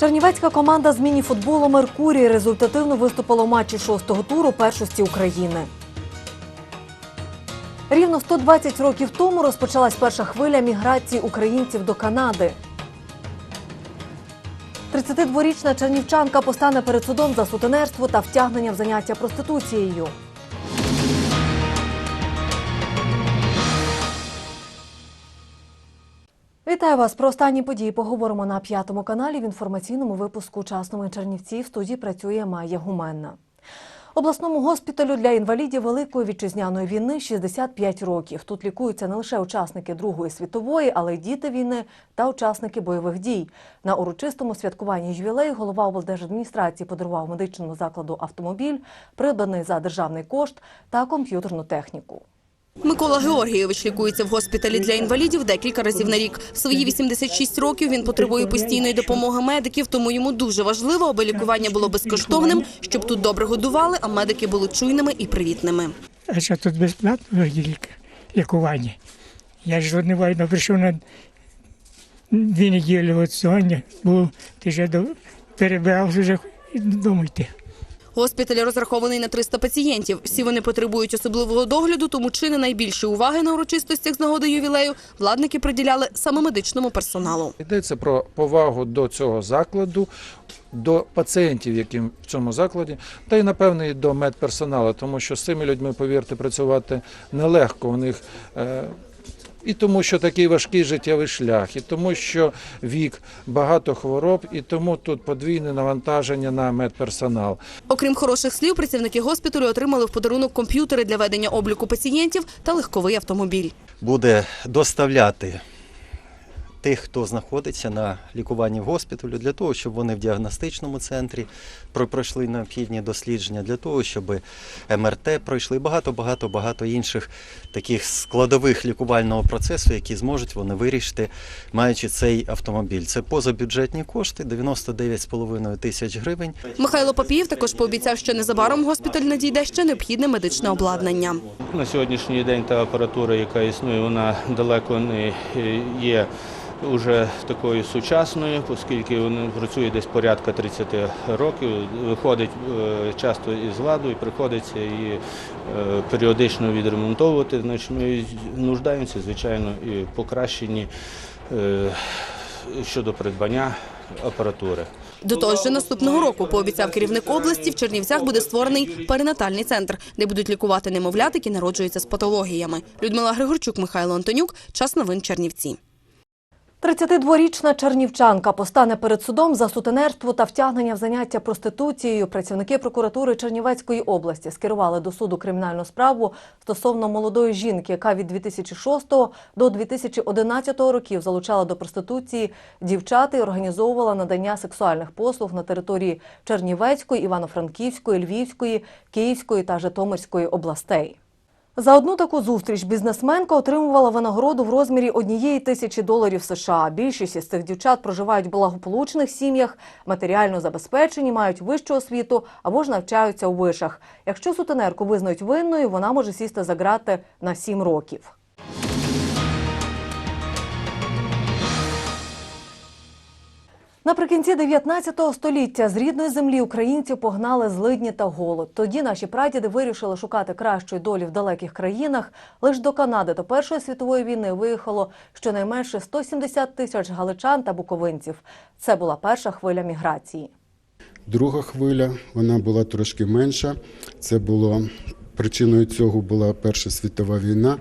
Чернівецька команда з міні-футболу Меркурій результативно виступила у матчі шостого туру першості України. Рівно 120 років тому розпочалась перша хвиля міграції українців до Канади. 32-річна чернівчанка постане перед судом за сутенерство та втягнення в заняття проституцією. Вітаю вас про останні події. Поговоримо на п'ятому каналі в інформаційному випуску «Часному Чернівці. В студії працює Майя Гуменна. Обласному госпіталю для інвалідів Великої вітчизняної війни 65 років. Тут лікуються не лише учасники Другої світової, але й діти війни та учасники бойових дій. На урочистому святкуванні ювілею голова облдержадміністрації подарував медичному закладу автомобіль, придбаний за державний кошт та комп'ютерну техніку. Микола Георгійович лікується в госпіталі для інвалідів декілька разів на рік. В свої 86 років він потребує постійної допомоги медиків, тому йому дуже важливо, аби лікування було безкоштовним, щоб тут добре годували, а медики були чуйними і привітними. А що тут безплатно лік- лікування? Я ж одневально прийшов на дві неділі от сьогодні, був ти вже перебирався вже йти. Госпіталь розрахований на 300 пацієнтів. Всі вони потребують особливого догляду, тому чи не найбільше уваги на урочистостях з нагоди ювілею владники приділяли саме медичному персоналу. Йдеться про повагу до цього закладу, до пацієнтів, яким в цьому закладі, та й напевне і до медперсоналу, тому що з цими людьми, повірте, працювати нелегко. У них е, і тому, що такий важкий життєвий шлях, і тому, що вік, багато хвороб, і тому тут подвійне навантаження на медперсонал. Окрім хороших слів, працівники госпіталю отримали в подарунок комп'ютери для ведення обліку пацієнтів та легковий автомобіль. буде доставляти тих, хто знаходиться на лікуванні в госпіталю, для того, щоб вони в діагностичному центрі пройшли необхідні дослідження, для того, щоб МРТ пройшли багато, багато, багато інших таких складових лікувального процесу, які зможуть вони вирішити, маючи цей автомобіль. Це позабюджетні кошти 99,5 тисяч гривень. Михайло Папієв також пообіцяв, що незабаром в госпіталь надійде ще необхідне медичне обладнання. На сьогоднішній день та апаратура, яка існує, вона далеко не е, є вже такою сучасною, оскільки вона працює десь порядка 30 років, виходить е, часто із ладу і приходиться її е, періодично відремонтовувати. Значить, ми нуждаємося, звичайно, і в покращенні е, щодо придбання апаратури. До того ж, наступного року пообіцяв керівник області, в Чернівцях буде створений перинатальний центр, де будуть лікувати немовлят, які народжуються з патологіями. Людмила Григорчук, Михайло Антонюк. Час новин Чернівці. 32-річна чернівчанка постане перед судом за сутенерство та втягнення в заняття проституцією. Працівники прокуратури Чернівецької області скерували до суду кримінальну справу стосовно молодої жінки, яка від 2006 до 2011 років залучала до проституції дівчат і організовувала надання сексуальних послуг на території Чернівецької, Івано-Франківської, Львівської, Київської та Житомирської областей. За одну таку зустріч бізнесменка отримувала винагороду в розмірі однієї тисячі доларів США. Більшість із цих дівчат проживають в благополучних сім'ях, матеріально забезпечені, мають вищу освіту або ж навчаються у вишах. Якщо сутенерку визнають винною, вона може сісти за грати на сім років. Наприкінці 19 століття з рідної землі українців погнали злидні та голод. Тоді наші прадіди вирішили шукати кращої долі в далеких країнах. Лише до Канади до Першої світової війни виїхало щонайменше 170 тисяч галичан та буковинців. Це була перша хвиля міграції. Друга хвиля вона була трошки менша. Це було причиною цього була Перша світова війна,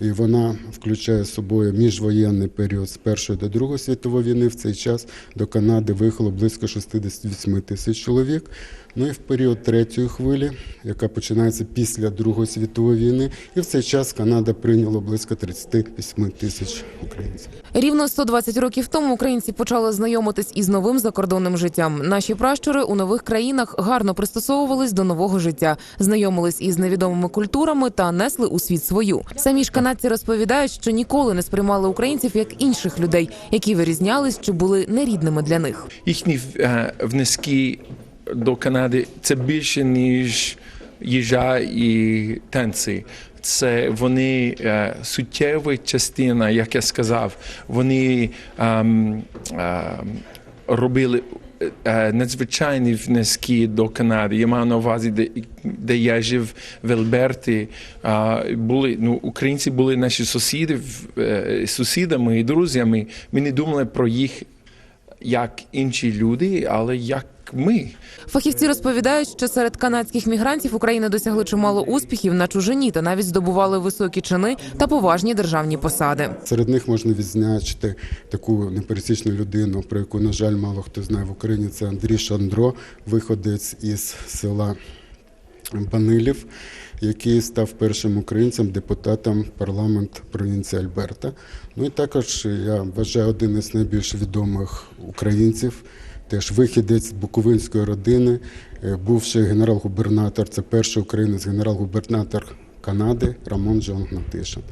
і вона включає собою міжвоєнний період з Першої до Другої світової війни. В цей час до Канади виїхало близько 68 тисяч чоловік. Ну і в період третьої хвилі, яка починається після Другої світової війни, і в цей час Канада прийняла близько 38 тисяч українців. Рівно 120 років тому українці почали знайомитись із новим закордонним життям. Наші пращури у нових країнах гарно пристосовувались до нового життя, знайомились із невідомими культурами та несли у світ свою. Самі ж Канадці розповідають, що ніколи не сприймали українців як інших людей, які вирізнялись чи були нерідними для них. їхні е, внески до Канади це більше ніж їжа і танці. Це вони е, суттєва частина, як я сказав. Вони ем, ем, робили надзвичайні внески до Канади. Я маю на увазі, де, де я жив в Альберті. е, були, ну, українці були наші сусіди, е, сусідами і друзями. Ми не думали про їх як інші люди, але як ми. Фахівці розповідають, що серед канадських мігрантів України досягли чимало успіхів на чужині та навіть здобували високі чини та поважні державні посади. Серед них можна відзначити таку непересічну людину, про яку, на жаль, мало хто знає в Україні. Це Андрій Шандро, виходець із села Банилів, який став першим українцем депутатом парламенту провінції Альберта. Ну і також я вважаю один із найбільш відомих українців. Теж вихідець буковинської родини, е, бувший генерал-губернатор, це перший українець генерал-губернатор Канади Рамон Джон Гнатишин.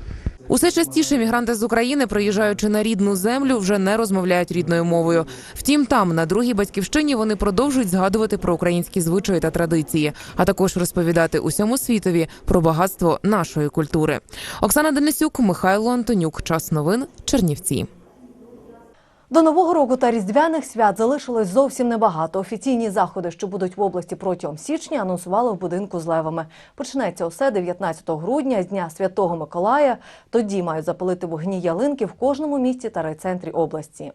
Усе частіше мігранти з України, приїжджаючи на рідну землю, вже не розмовляють рідною мовою. Втім, там на другій батьківщині вони продовжують згадувати про українські звичаї та традиції, а також розповідати усьому світові про багатство нашої культури. Оксана Денисюк, Михайло Антонюк. Час новин. Чернівці. До нового року та різдвяних свят залишилось зовсім небагато. Офіційні заходи, що будуть в області протягом січня, анонсували в будинку з левами. Почнеться усе 19 грудня з дня Святого Миколая. Тоді мають запалити вогні ялинки в кожному місті та райцентрі області.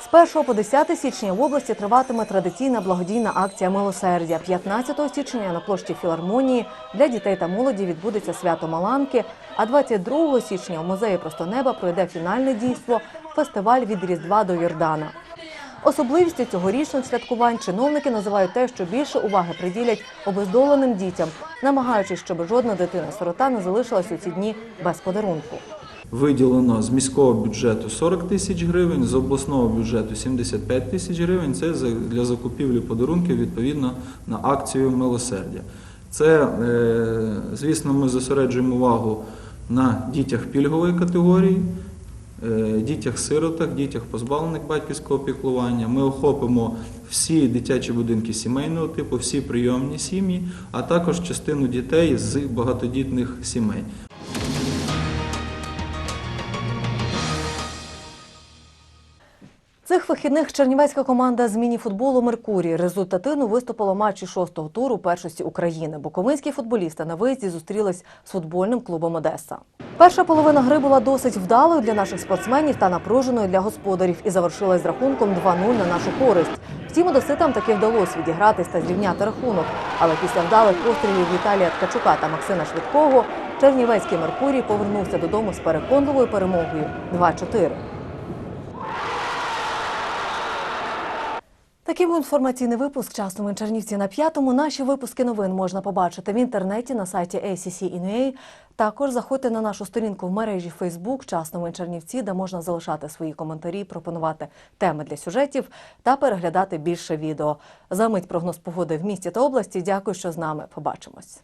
З 1 по 10 січня в області триватиме традиційна благодійна акція милосердя. 15 січня на площі філармонії для дітей та молоді відбудеться свято Маланки. А 22 січня у музеї Просто неба пройде фінальне дійство фестиваль від Різдва до Йордана. Особливістю цьогорічних святкувань чиновники називають те, що більше уваги приділять обездоленим дітям, намагаючись, щоб жодна дитина-сирота не залишилась у ці дні без подарунку. Виділено з міського бюджету 40 тисяч гривень, з обласного бюджету 75 тисяч гривень. Це для закупівлі подарунків відповідно на акцію милосердя. Це, е, звісно, ми зосереджуємо увагу на дітях пільгової категорії, е, дітях-сиротах, дітях позбавлених батьківського піклування. Ми охопимо всі дитячі будинки сімейного типу, всі прийомні сім'ї, а також частину дітей з багатодітних сімей. Цих вихідних чернівецька команда з міні-футболу Меркурій результативно виступила матчі шостого туру першості України. Буковинські футболісти на виїзді зустрілись з футбольним клубом Одеса. Перша половина гри була досить вдалою для наших спортсменів та напруженою для господарів і завершилась з рахунком 2-0 на нашу користь. Втім, одеситам таки вдалося відігратись та зрівняти рахунок. Але після вдалих пострілів Віталія Ткачука та Максима Швидкого Чернівецький Меркурій повернувся додому з переконливою перемогою 2-4. Такий був інформаційний випуск «Час новин Чернівці на п'ятому. Наші випуски новин можна побачити в інтернеті на сайті ACC.in.ua. Також заходьте на нашу сторінку в мережі Facebook «Час Чернівці, де можна залишати свої коментарі, пропонувати теми для сюжетів та переглядати більше відео. За мить прогноз погоди в місті та області. Дякую, що з нами. Побачимось.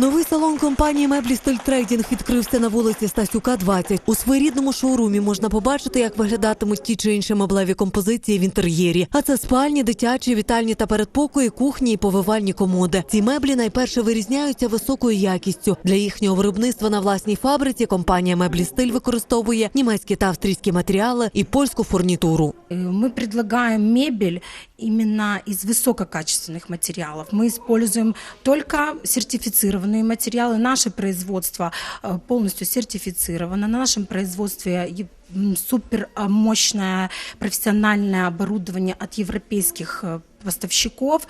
Новий салон компанії Меблі Стиль Трейдінг відкрився на вулиці Стасюка, 20. У своєрідному шоурумі можна побачити, як виглядатимуть ті чи інші меблеві композиції в інтер'єрі. А це спальні, дитячі, вітальні та передпокої, кухні і повивальні комоди. Ці меблі найперше вирізняються високою якістю. Для їхнього виробництва на власній фабриці компанія Меблі Стиль використовує німецькі та австрійські матеріали і польську фурнітуру. Э, Мы предлагаем мебель именно из высококачественных материалов. Мы используем только сертифицированные материалы. Наше производство э, полностью сертифицировано. На нашем производстве е- м, супер э, мощное профессиональное оборудование от европейских э, поставщиков,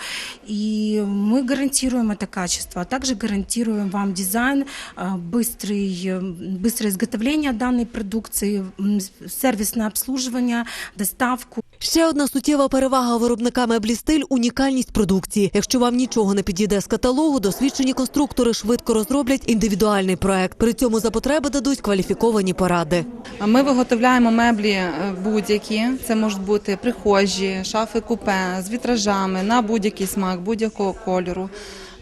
и мы гарантируем это качество, а также гарантируем вам дизайн, э, быстрый, э, быстрое изготовление данной продукции, м, сервисное обслуживание, доставку. Ще одна суттєва перевага виробника меблі стиль унікальність продукції. Якщо вам нічого не підійде з каталогу, досвідчені конструктори швидко розроблять індивідуальний проект. При цьому за потреби дадуть кваліфіковані поради. Ми виготовляємо виготовляємо меблі е, будь-які. Це можуть бути прихожі, шафи купе з вітражами на будь-який смак, будь-якого кольору.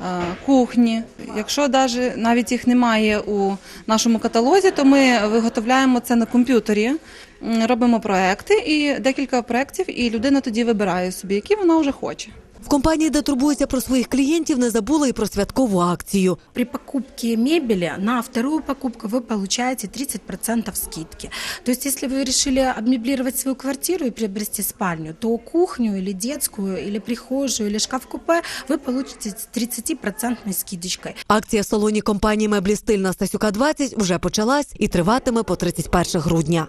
е, Кухні. Якщо навіть їх немає у нашому каталозі, то ми виготовляємо це на комп'ютері, робимо проекти і декілька проєктів, і людина тоді вибирає собі, які вона вже хоче. В компанії, де турбуються про своїх клієнтів, не забули і про святкову акцію. При покупке мебели на вторую покупку вы получаете 30% скидки. То есть, если вы решили обмеблировать свою квартиру и приобрести спальню, то кухню или детскую, или прихожую, или шкаф-купе вы получите с 30% скидочкой. Акція в салоні компанії меблі стиль на Стасюка 20 вже почалась і триватиме по 31 грудня.